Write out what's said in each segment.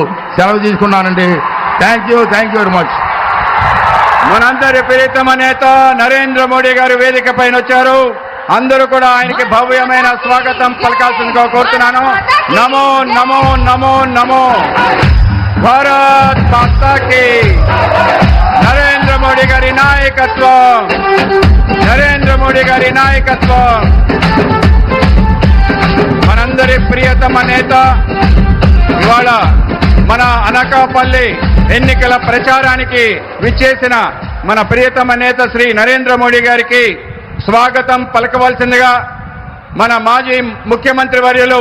సెలవు తీసుకున్నానండి. Thank you thank you very much మనందరి ప్రీతమ నేత నరేంద్ర మోడీ గారు వేదిక పైన వచ్చారు. అందరూ కూడా ఆయనకి భవ్యమైన స్వాగతం పలకాల్సిందిగా కోరుతున్నాను. నమో నమో నమో నమో. భారత్ మాతాకి. నరేంద్ర మోడీ గారి నాయకత్వం. నరేంద్ర మోడీ గారి నాయకత్వం. మనందరి ప్రియతమ నేత ఇవాళ మన అనకాపల్లి ఎన్నికల ప్రచారానికి విచ్చేసిన మన ప్రియతమ నేత శ్రీ నరేంద్ర మోడీ గారికి స్వాగతం పలకవలసిందిగా మన మాజీ ముఖ్యమంత్రి వర్యులు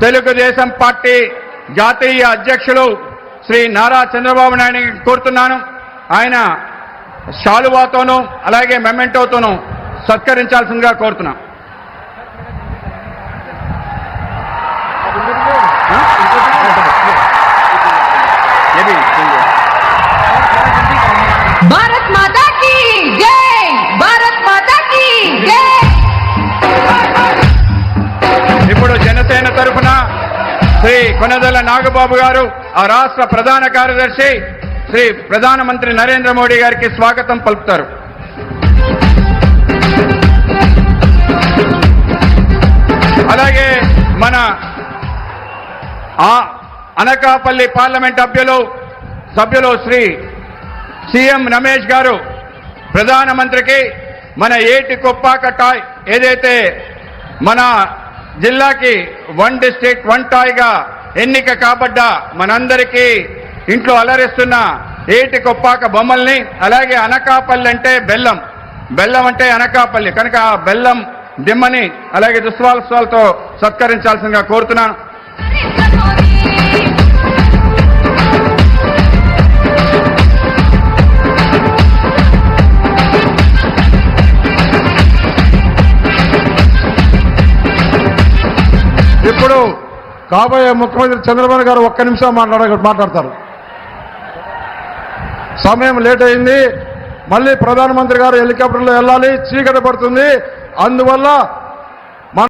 తెలుగుదేశం పార్టీ జాతీయ అధ్యక్షులు శ్రీ నారా చంద్రబాబు నాయుడు కోరుతున్నాను. ఆయన శాలువాతోనూ అలాగే మెమెంటోతోనూ సత్కరించాల్సిందిగా కోరుతున్నాను భారత్ మాతా కీ జై భారత్ మాతా కీ జై ఇప్పుడు జనసేన తరపున శ్రీ కొనదల నాగబాబు గారు ఆ రాష్ట్ర ప్రధాన కార్యదర్శి శ్రీ ప్రధానమంత్రి నరేంద్ర మోడీ గారికి స్వాగతం పలుపుతారు అలాగే మన అనకాపల్లి పార్లమెంట్ సభ్యులు సభ్యులు శ్రీ సీఎం రమేష్ గారు ప్రధానమంత్రికి మన ఏటి కొప్పాక టాయ్ ఏదైతే మన జిల్లాకి వన్ డిస్టిక్ వన్ టాయ్గా ఎన్నిక కాబడ్డ మనందరికీ ఇంట్లో అలరిస్తున్న ఏటి కొప్పాక బొమ్మల్ని అలాగే అనకాపల్లి అంటే బెల్లం. బెల్లం అంటే అనకాపల్లి. కనుక ఆ బెల్లం దిమ్మని అలాగే దుస్వాలస్వాలతో సత్కరించాల్సిందిగా కోరుతున్నాను. ఇప్పుడు కాబోయే ముఖ్యమంత్రి చంద్రబాబు గారు ఒక్క నిమిషం మాట్లాడ మాట్లాడతారు. సమయం లేట్ అయింది. మళ్ళీ ప్రధానమంత్రి గారు హెలికాప్టర్లో వెళ్ళాలి. చీకటి పడుతుంది. అందువల్ల